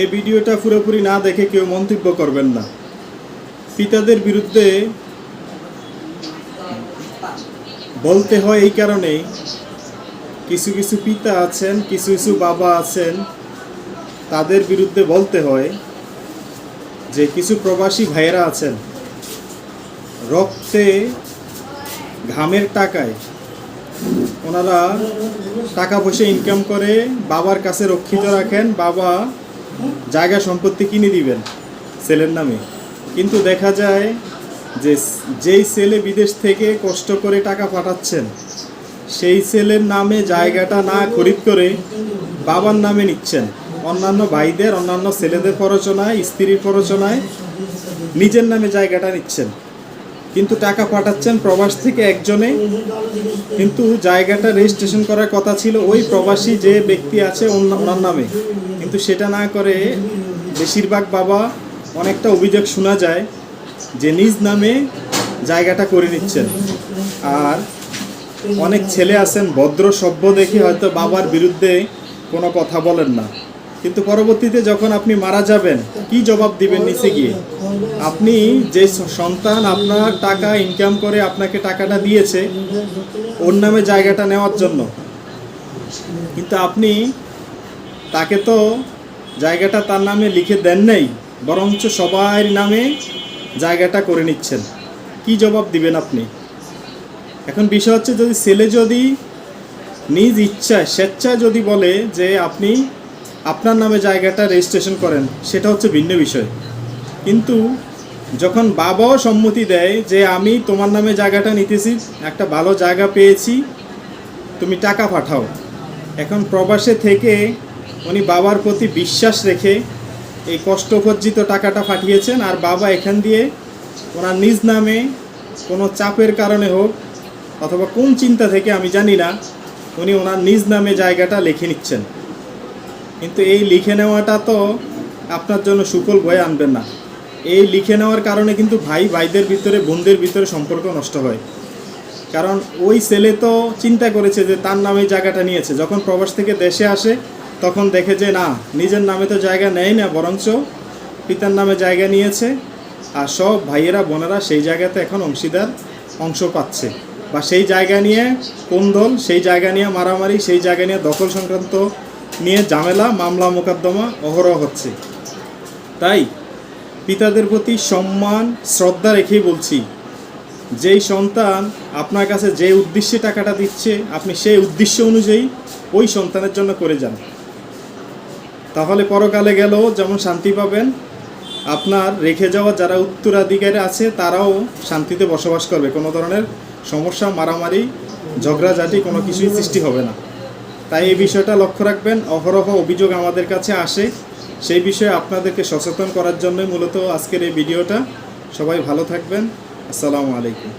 এই ভিডিওটা পুরোপুরি না দেখে কেউ মন্তব্য করবেন না। পিতাদের বিরুদ্ধে বলতে হয় এই কারণেই কিছু কিছু পিতা আছেন, কিছু কিছু বাবা আছেন, তাদের বিরুদ্ধে বলতে হয় যে কিছু প্রবাসী ভাইয়েরা আছেন, রক্তে, ঘামের টাকায় ওনারা টাকা পয়সা ইনকাম করে বাবার কাছে রক্ষিত রাখেন, বাবা জায়গা সম্পত্তি কিনে দিবেন ছেলের নামে। কিন্তু দেখা যায় যে যেই ছেলে বিদেশ থেকে কষ্ট করে টাকা পাঠাচ্ছেন, সেই ছেলের নামে জায়গাটা না খরিদ করে বাবার নামে নিচ্ছেন। অন্যান্য ভাইদের, অন্যান্য ছেলেদের প্ররোচনায়, স্ত্রীর প্ররোচনায় নিজের নামে জায়গাটা নিচ্ছেন। কিন্তু টাকা পাঠাচ্ছেন প্রবাস থেকে একজনে। কিন্তু জায়গাটা রেজিস্ট্রেশন করার কথা ছিল ওই প্রবাসী যে ব্যক্তি আছে ওনার নামে। কিন্তু সেটা না করে বেশিরভাগ বাবা অনেকটা অভিযোগ শোনা যায় যে নিজ নামে জায়গাটা করে নিচ্ছেন। আর অনেক ছেলে আছেন, ভদ্র সভ্য দেখে হয়তো বাবার বিরুদ্ধে কোনো কথা বলেন না। কিন্তু পরবর্তীতে যখন আপনি মারা যাবেন, কি জবাব দিবেন নিচে গিয়ে? আপনি যে সন্তান আপনার টাকা ইনকাম করে আপনাকে টাকাটা দিয়েছে, ওর নামে জায়গাটা নেওয়ার জন্য। কিন্তু আপনি তাকে তো জায়গাটা তার নামে লিখে দেন নাই, বরঞ্চ সবার নামে জায়গাটা করে নিচ্ছেন। কি জবাব দিবেন আপনি? এখন বিষয় হচ্ছে, যদি ছেলে যদি নিজ ইচ্ছায়, স্বেচ্ছায় যদি বলে যে আপনি আপনার নামে জায়গাটা রেজিস্ট্রেশন করেন, সেটা হচ্ছে ভিন্ন বিষয়। কিন্তু যখন বাবাও সম্মতি দেয় যে আমি তোমার নামে জায়গাটা নিতেছি, একটা ভালো জায়গা পেয়েছি, তুমি টাকা পাঠাও। এখন প্রবাসে থেকে উনি বাবার প্রতি বিশ্বাস রেখে এই কষ্টকর্জিত টাকাটা পাঠিয়েছেন, আর বাবা এখান দিয়ে ওনার নিজ নামে কোনো চাপের কারণে হোক অথবা কোন চিন্তা থেকে আমি জানি না, উনি ওনার নিজ নামে জায়গাটা লিখে নিচ্ছেন। কিন্তু এই লিখে নেওয়াটা তো আপনার জন্য সুফল বয়ে আনবেন না। এই লিখে নেওয়ার কারণে কিন্তু ভাই, ভাইদের ভিতরে, বোনদের ভিতরে সম্পর্ক নষ্ট হয়। কারণ ওই ছেলে তো চিন্তা করেছে যে তার নামে জায়গাটা নিয়েছে। যখন প্রবাস থেকে দেশে আসে, তখন দেখে যে না, নিজের নামে তো জায়গা নেয় না, বরঞ্চ পিতার নামে জায়গা নিয়েছে আর সব ভাইয়েরা, বোনেরা সেই জায়গাতে এখন অংশীদার, অংশ পাচ্ছে। বা সেই জায়গা নিয়ে কোন কোন্দল, সেই জায়গা নিয়ে মারামারি, সেই জায়গা নিয়ে দখল সংক্রান্ত নিয়ে ঝামেলা, মামলা, মোকদ্দমা অহরহ হচ্ছে। তাই পিতাদের প্রতি সম্মান, শ্রদ্ধা রেখেই বলছি, যেই সন্তান আপনার কাছে যে উদ্দেশ্যে টাকাটা দিচ্ছে, আপনি সেই উদ্দেশ্য অনুযায়ী ওই সন্তানের জন্য করে যান। তাহলে পরকালে গেলেও যেমন শান্তি পাবেন, আপনার রেখে যাওয়া যারা উত্তরাধিকারী আছে, তারাও শান্তিতে বসবাস করবে। কোনো ধরনের সমস্যা, মারামারি, ঝগড়াঝাটি কোনো কিছুই সৃষ্টি হবে না। তাই এই বিষয়টা লক্ষ্য রাখবেন। অহরহ অভিযোগ আমাদের কাছে আসে। সেই বিষয়ে আপনাদেরকে সচেতন করার জন্যই মূলত আজকের এই ভিডিওটা। সবাই ভালো থাকবেন। আসসালামু আলাইকুম।